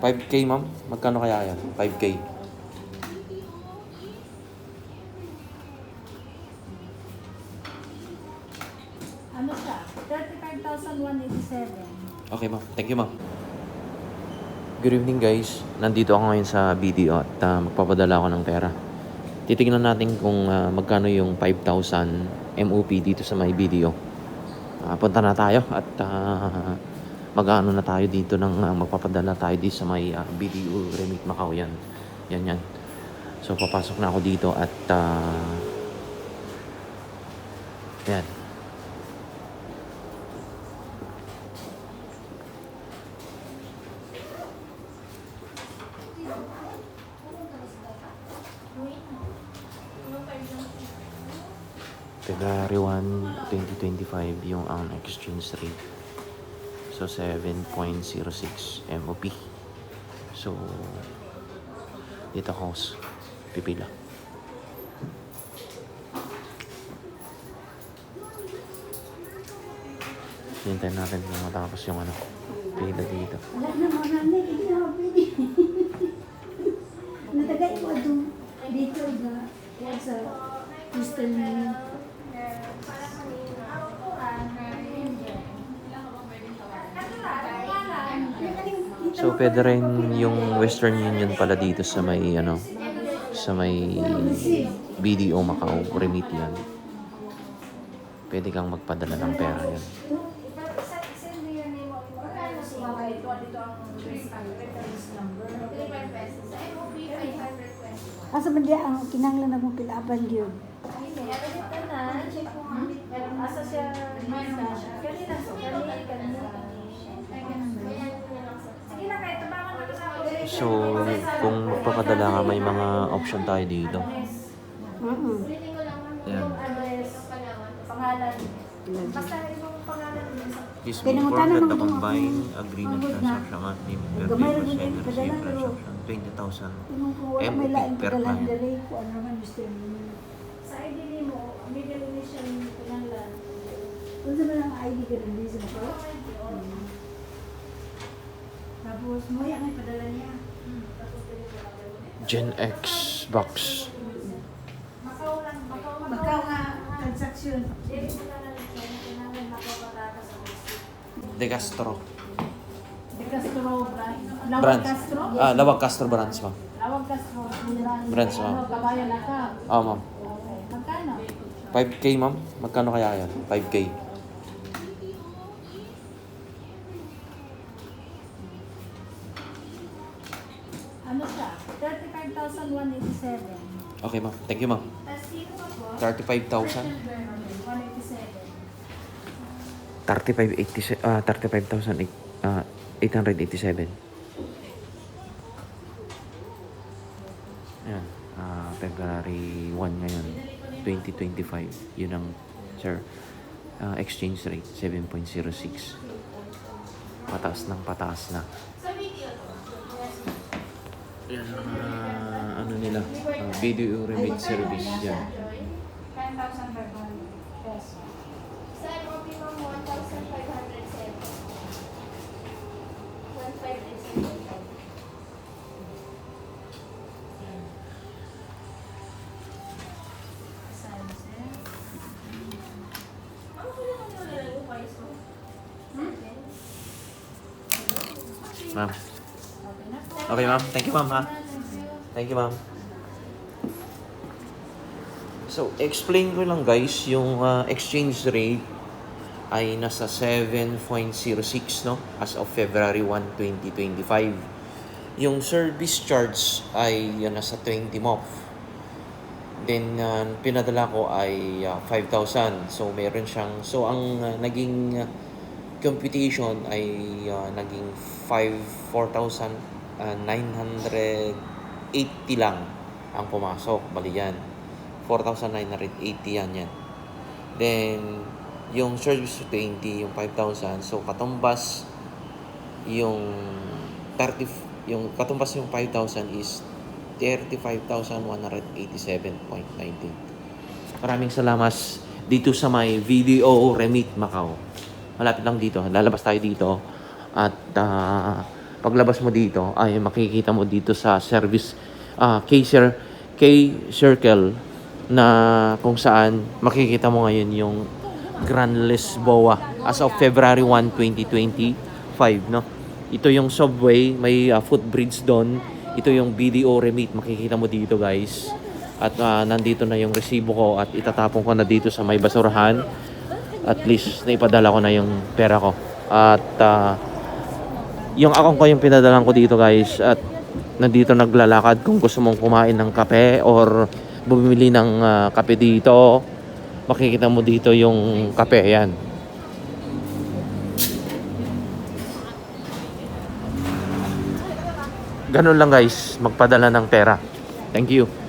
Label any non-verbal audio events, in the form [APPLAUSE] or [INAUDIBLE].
5K, ma'am? Magkano kaya yan? 5K. Ano siya? 35,187. Okay, ma'am. Thank you, ma'am. Good evening, guys. Nandito ako ngayon sa BDO at ah, magpapadala ako ng pera. Titingnan natin kung ah, magkano yung 5,000 MOP dito sa may BDO. Ah, punta na tayo at uh, mag-ano na tayo dito ng ah, magpapadala tayo dito sa may ah, BDO Remit Macau yan. Yan yan. So papasok na ako dito at ah, yan. February 1, 2025 yung ang exchange rate. So 7.06 MOP. So dito ako pipila. Hintayin natin kung matapos yung ano, pila dito. Wala na nanay, hindi na pwede. [LAUGHS] Natagay ko doon dito na yan sa crystal na yun. So pwede rin yung Western Union pala dito sa may ano, sa may BDO Macau, remit yan. Pwede kang magpadala ng pera yan. Asa man diya ang kinanglan na mong pilaban yun? Asa siya kanina kanina kanina Sige na kahit tabangan mo sa ako. So kung magpapadala ka may mga option tayo dito. Mm-mm. Yan. Address, pangalan. Basta yung pangalan mo This Kaya will form mo the combined agreement transaction named per paper rin sender receive transaction 20,000. Yung kung wala may MOP per client. ko mo. sa ID nimo, middle initial yung pangalan. Kung sa mga ID ka rin sa mga Tapos mo yan ay padala niya. Gen X box. Makaw lang, makaw lang. Bakaw nga transaction. De Castro. De Castro, Lawag Branch. Castro. Ah, Lawag Castro branch, ma'am. Lawag Castro. Branch, ma'am. Ano, kabayan na ka. Ah, ma'am. Magkano? 5K, ma'am. Magkano kaya yan? 5K. 35,187. Okay, ma'am. Thank you, ma'am. Tapos sino pa po? 35,000. 187. 3587 ah 35,000 ah 887. Ayan, ah February 1 ngayon, 2025. Yun ang sir ah, exchange rate 7.06. Pataas ng pataas na. Sa video ano nila, ah, video remit service yan. 10,500 pesos. Sa MOP mo, 1,507. 1,507. Ko lang ang nilalagay ko, Pais mo? Ma'am. Okay, ma'am. Thank you, ma'am, ha. Thank you, ma'am. So, explain ko lang guys, yung uh, exchange rate ay nasa 7.06 no as of February 1, 2025. Yung service charge ay uh, nasa 20 MOF. Then uh, pinadala ko ay uh, 5,000. So meron siyang so ang uh, naging computation ay uh, naging 5 4,980 lang ang pumasok. Bali yan. 4,980 yan yan. Then, yung service to 20, yung 5,000. So, katumbas yung 30, yung katumbas yung 5,000 is 35,187.19. Maraming salamat dito sa may video Remit Macau. Malapit lang dito. Lalabas tayo dito. At ah, paglabas mo dito, ay makikita mo dito sa service ah K-Cir- K-Circle na kung saan makikita mo ngayon yung Grand Lisboa as of February 1, 2025, no? Ito yung subway, may ah, footbridge doon. Ito yung BDO remit, makikita mo dito, guys. At ah, nandito na yung resibo ko at itatapon ko na dito sa may basurahan. At least naipadala ko na yung pera ko. At ah, yung account ko yung pinadalan ko dito guys at nandito naglalakad kung gusto mong kumain ng kape or bumili ng ah, kape dito makikita mo dito yung kape yan ganun lang guys magpadala ng pera. Thank you